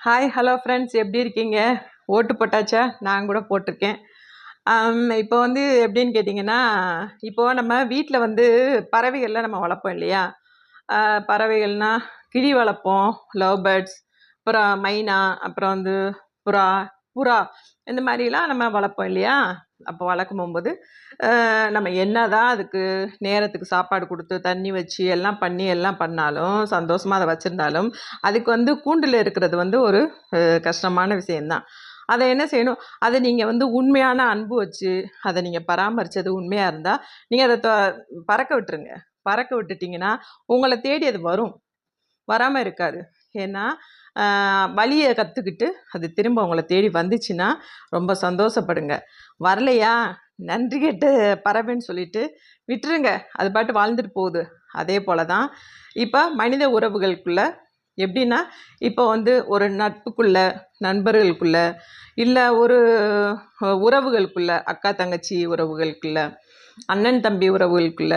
Hi hello friends எப்படி இருக்கீங்க? ஓட்டு போட்டாச்சா? நான் கூட போட்டிருக்கேன். Um, இப்போ வந்து எப்படின்னு கேட்டிங்கன்னா இப்போது நம்ம வீட்டில் வந்து பறவைகள்லாம் நம்ம வளர்ப்போம் இல்லையா? பறவைகள்னால் பறவைகள்னா கிளி வளர்ப்போம் லவ் பேர்ட்ஸ் அப்புறம் மைனா அப்புறம் வந்து புறா புறா இந்த மாதிரிலாம் நம்ம வளர்ப்போம் இல்லையா? அப்போ வளர்க்கும் போது நம்ம என்ன தான் அதுக்கு நேரத்துக்கு சாப்பாடு கொடுத்து தண்ணி வச்சு எல்லாம் பண்ணி எல்லாம் பண்ணாலும் சந்தோஷமாக அதை வச்சுருந்தாலும் அதுக்கு வந்து கூண்டில் இருக்கிறது வந்து ஒரு கஷ்டமான விஷயந்தான் அதை என்ன செய்யணும்? அதை நீங்கள் வந்து உண்மையான அன்பு வச்சு அதை நீங்கள் பராமரித்தது உண்மையாக இருந்தால் நீங்கள் அதை தொ- பறக்க விட்டுருங்க. பறக்க விட்டுட்டிங்கன்னா உங்களை தேடி அது வரும். வராமல் இருக்காது. ஏன்னா வழியை கற்றுக்கிட்டு அது திரும்ப உங்களை தேடி வந்துச்சுன்னா ரொம்ப சந்தோஷப்படுங்க. வரலையா? நன்றி கேட்டு பறவைன்னு சொல்லிட்டு விட்டுருங்க. அது பாட்டு வாழ்ந்துட்டு போகுது. அதே போல தான் இப்போ மனித உறவுகளுக்குள்ள எப்படின்னா இப்போ வந்து ஒரு நட்புக்குள்ள நண்பர்களுக்குள்ள இல்லை ஒரு உறவுகளுக்குள்ள அக்கா தங்கச்சி உறவுகளுக்குள்ள அண்ணன் தம்பி உறவுகளுக்குள்ள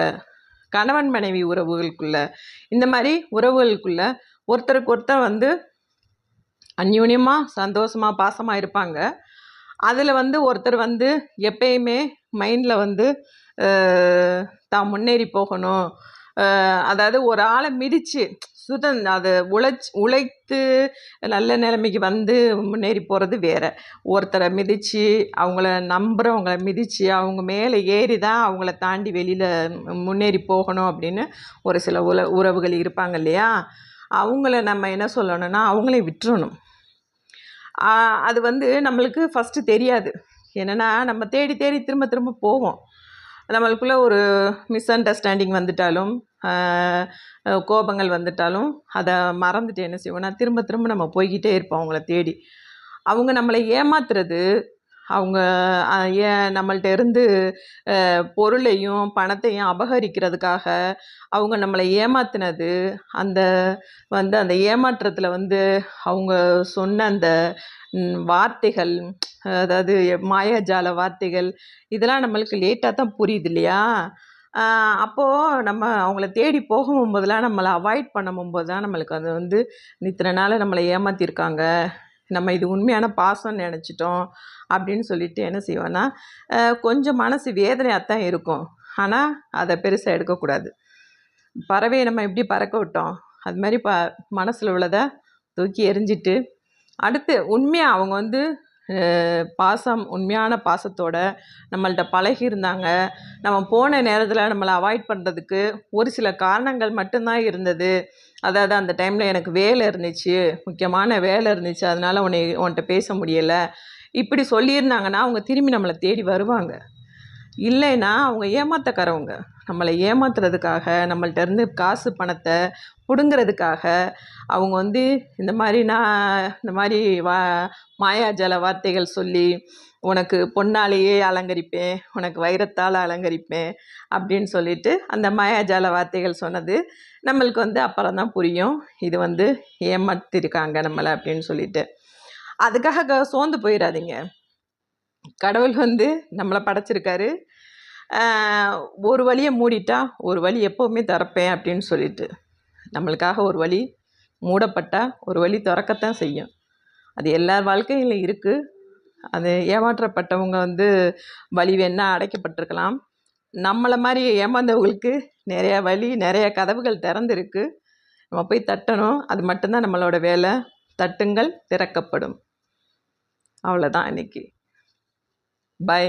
கணவன் மனைவி உறவுகளுக்குள்ள இந்த மாதிரி உறவுகளுக்குள்ள ஒருத்தருக்கு ஒருத்தர் வந்து அந்யூன்யமாக சந்தோஷமாக பாசமாக இருப்பாங்க. அதில் வந்து ஒருத்தர் வந்து எப்பயுமே மைண்டில் வந்து தான் முன்னேறி போகணும். அதாவது ஒரு ஆளை மிதித்து சுதந் அதை உழைச்சி உழைத்து நல்ல நிலைமைக்கு வந்து முன்னேறி போகிறது வேற. ஒருத்தரை மிதித்து அவங்கள நம்புகிறவங்கள மிதித்து அவங்க மேலே ஏறி தான் அவங்கள தாண்டி வெளியில் முன்னேறி போகணும் அப்படின்னு ஒரு சில உல உறவுகள் இருப்பாங்க இல்லையா? அவங்கள நம்ம என்ன சொல்லணும்னா அவங்களே விட்டுறணும். அது வந்து நம்மளுக்கு ஃபஸ்ட்டு தெரியாது. என்னென்னா நம்ம தேடி தேடி திரும்ப திரும்ப போவோம். நம்மளுக்குள்ளே ஒரு மிஸ் அண்டர்ஸ்டாண்டிங் வந்துட்டாலும் கோபங்கள் வந்துட்டாலும் அதை மறந்துட்டு என்ன செய்வோம்னா திரும்ப திரும்ப நம்ம போய்கிட்டே இருப்போம் அவங்கள தேடி. அவங்க நம்மளை ஏமாத்துறது அவங்க ஏன் நம்மள்ட்ட இருந்து பொருளையும் பணத்தையும் அபகரிக்கிறதுக்காக அவங்க நம்மளை ஏமாத்தினது அந்த வந்து அந்த ஏமாற்றத்தில் வந்து அவங்க சொன்ன அந்த வார்த்தைகள் அதாவது மாயாஜால வார்த்தைகள் இதெல்லாம் நம்மளுக்கு லேட்டாக தான் புரியுது இல்லையா? அப்போது நம்ம அவங்கள தேடி போகும்போதெல்லாம் நம்மளை அவாய்ட் பண்ணும்போது தான் நம்மளுக்கு அது வந்து இத்தனை நாள் நம்மளை ஏமாற்றிருக்காங்க நம்ம இது உண்மையான பாசம்னு நினச்சிட்டோம் அப்படின்னு சொல்லிட்டு என்ன செய்வோன்னா கொஞ்சம் மனசு வேதனையாக தான் இருக்கும். ஆனால் அதை பெருசாக எடுக்கக்கூடாது. பறவையை நம்ம எப்படி பறக்க விட்டோம்? அது மாதிரி ப மனசில் உள்ளதை தூக்கி எரிஞ்சிட்டு அடுத்து உண்மையாக அவங்க வந்து பாசம் உண்மையான பாசத்தோட நம்மள்ட்ட பழகி இருந்தாங்க நம்ம போன நேரத்தில் நம்மளை அவாய்ட் பண்ணுறதுக்கு ஒரு சில காரணங்கள் மட்டும்தான் இருந்தது. அதாவது அந்த டைமில் எனக்கு வேலை இருந்துச்சு முக்கியமான வேலை இருந்துச்சு அதனால் உன்னை உன்கிட்ட பேச முடியலை. இப்படி சொல்லியிருந்தாங்கன்னா அவங்க திரும்பி நம்மளை தேடி வருவாங்க. இல்லைன்னா அவங்க ஏமாத்தக்காரவங்க. நம்மளை ஏமாத்துறதுக்காக நம்மள்ட்ட இருந்து காசு பணத்தை பிடுங்கிறதுக்காக அவங்க வந்து இந்த மாதிரி நான் இந்த மாதிரி வா மாயாஜால வார்த்தைகள் சொல்லி உனக்கு பொன்னாலேயே அலங்கரிப்பேன் உனக்கு வைரத்தால் அலங்கரிப்பேன் அப்படின்னு சொல்லிட்டு அந்த மாயாஜால வார்த்தைகள் சொன்னது நம்மளுக்கு வந்து அப்புறம் தான் புரியும். இது வந்து ஏமாத்திருக்காங்க நம்மளை அப்படின்னு சொல்லிட்டு. அதுக்காக க- சோர்ந்து போயிடாதீங்க. கடவுள் வந்து நம்மளை படைச்சிருக்காரு. ஒரு வழியை மூடிட்டா ஒரு வழி எப்போவுமே திறப்பேன் அப்படின்னு சொல்லிட்டு. நம்மளுக்காக ஒரு வழி மூடப்பட்டால் ஒரு வழி திறக்கத்தான் செய்யும். அது எல்லார் வாழ்க்கையிலும் இருக்குது அது ஏமாற்றப்பட்டவங்க வந்து வழி வேணால் அடைக்கப்பட்டிருக்கலாம். நம்மளை மாதிரி ஏமாந்தவங்களுக்கு நிறையா வழி நிறைய கதவுகள் திறந்துருக்கு. நம்ம போய் தட்டணும். அது மட்டும்தான் நம்மளோட வேலை. தட்டுங்கள் திறக்கப்படும். அவ்வளோதான் இன்றைக்கி பை